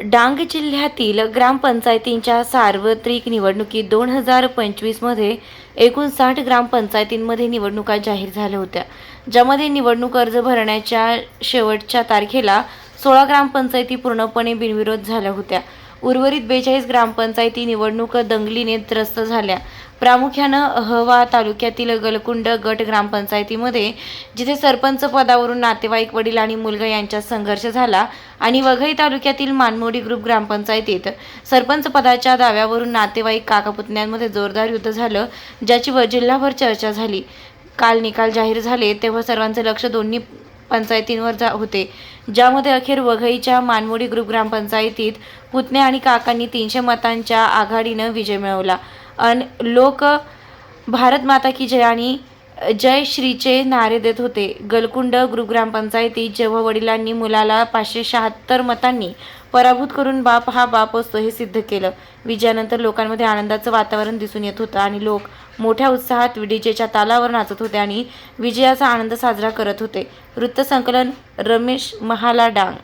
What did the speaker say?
डांग जिल्ह्यातील ग्रामपंचायतींच्या सार्वत्रिक निवडणुकीत दोन हजार पंचवीसमध्ये एकूण साठ ग्रामपंचायतींमध्ये निवडणुका जाहीर झाल्या होत्या ज्यामध्ये निवडणूक अर्ज भरण्याच्या शेवटच्या तारखेला सोळा ग्रामपंचायती पूर्णपणे बिनविरोध झाल्या होत्या. उर्वरित बेचाळीस ग्रामपंचायती निवडणूक दंगलीने त्रस्त झाल्या. प्रामुख्यानं अहवा तालुक्यातील गलकुंड गट ग्रामपंचायतीमध्ये जिथे सरपंच पदावरून नातेवाईक वडील आणि मुलगा यांच्यात संघर्ष झाला आणि वघई तालुक्यातील मानमोडी ग्रुप ग्रामपंचायतीत सरपंच पदाच्या दाव्यावरून नातेवाईक काकापुतण्यांमध्ये जोरदार युद्ध झालं ज्याची व जिल्हाभर चर्चा झाली. काल निकाल जाहीर झाले तेव्हा सर्वांचे लक्ष दोन्ही पंचायतींवर जा होते. ज्यामध्ये अखेर वघईच्या मानमोडी ग्रुप ग्रामपंचायतीत पुतणे आणि काकांनी तीनशे मतांच्या आघाडीनं विजय मिळवला. अन लोक भारत माता की जय आणि जय श्रीचे नारे देत होते. गलकुंड ग्रुग्रामपंचायतीत जेव्हा वडिलांनी मुलाला पाचशे शहात्तर मतांनी पराभूत करून बाप हा बाप असतो हे सिद्ध केलं. विजयानंतर लोकांमध्ये आनंदाचं वातावरण दिसून येत होतं आणि लोक मोठ्या उत्साहात डीजेच्या तालावर नाचत होते आणि विजयाचा आनंद साजरा करत होते. वृत्तसंकलन रमेश महाला डांग